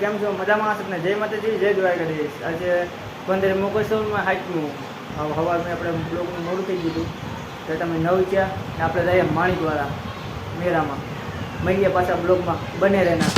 કેમ છો? મજામાં હશો જય માતાજી, જય દ્વારકાધીશ. આજે પંદર મોકલસોમાં હાઈટનું હવામાં આપણે બ્લોગનું મોડું થઈ ગયું તો તમે નવ ગયા આપણે જઈએ માણિકવાળા મેરામાં મળીએ પાછા બ્લોગમાં. બને રહેના.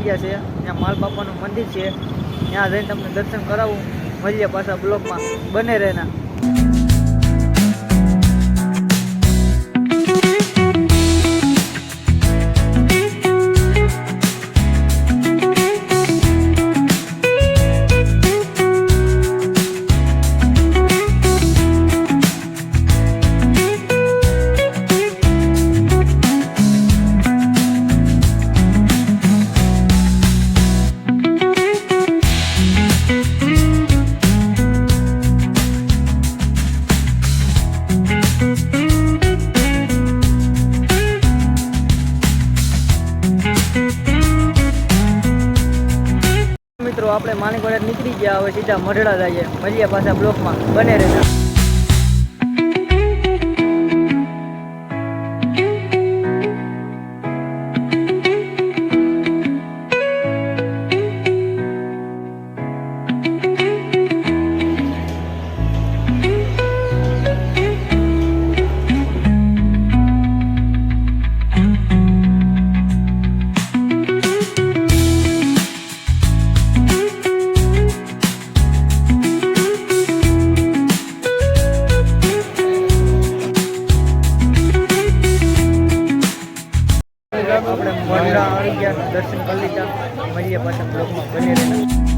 માણિકવાડ પૂકી ગયા છે. ત્યાં માલ બાપાનું મંદિર છે. ત્યાં જઈને તમને દર્શન કરાવું. મળીએ પાછા બ્લોકમાં બને રહેના. મિત્રો આપણે માણિકવાડ નીકળી ગયા હવે સીધા મઢડા જઈએ. મળીએ પાછા બ્લોકમાં. બને રહેના આપણે મઢડા આવી ગયા દર્શન કરી લીધા. મળીએ પાછા બ્લોકમાં બને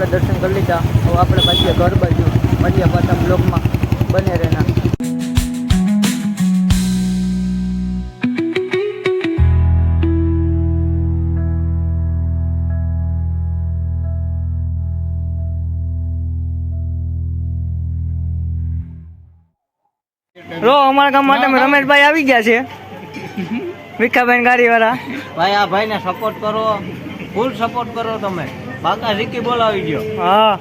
આપણે દર્શન કરી લીધા. હવે આપણે પાછી ઘર બાજુ. મળીએ પાછા બ્લોકમાં બને રહેના. રો અમારા ગામ માટે રમેશભાઈ આવી ગયા છે. ભીખાબેન ગાડીવાળા. ભાઈ આ ભાઈને સપોર્ટ કરો. ફૂલ સપોર્ટ કરો તમે. બાકા રિકી બોલાવી ગયો. હા.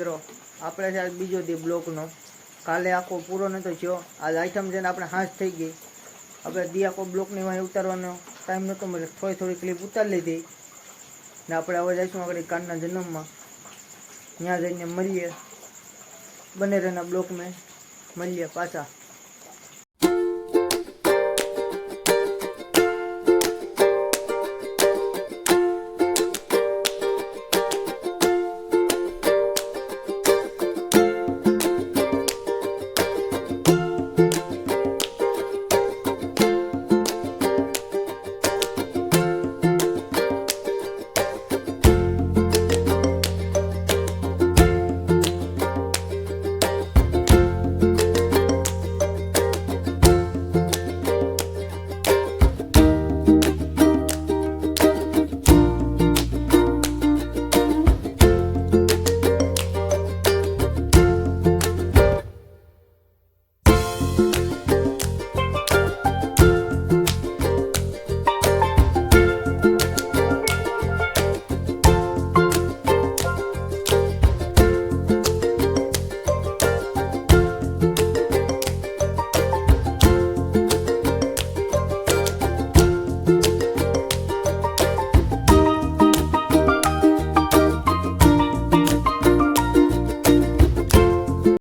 મિત્રો, આપણે છે બીજો દી બ્લોકનો. કાલે આખો પૂરો નહોતો થયો. આજ આઈટમ છે ને આપણે હાંસ થઈ ગઈ. આપણે દી આખો બ્લોકની વાંહી ઉતારવાનો ટાઈમ નહોતો મળે થોડી થોડી ક્લિપ ઉતારી લીધી. ને આપણે હવે જઈશું આગળ કાલના જન્મમાં. ત્યાં જઈને મળીએ. બને રહેના બ્લોકમાં મળીએ પાછા.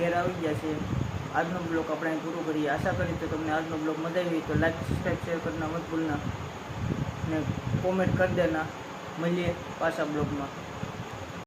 ઘેર આવી ગયા છે. આજનો બ્લોગ આપણે પૂરો કરીએ. આશા કરી તો તમને આજનો બ્લોગ મજા આવી તો લાઈક સબસ્ક્રાઈબ શેર કરના મત ભૂલના ને કોમેન્ટ કરી દેના. મળીએ પાછા બ્લોગમાં.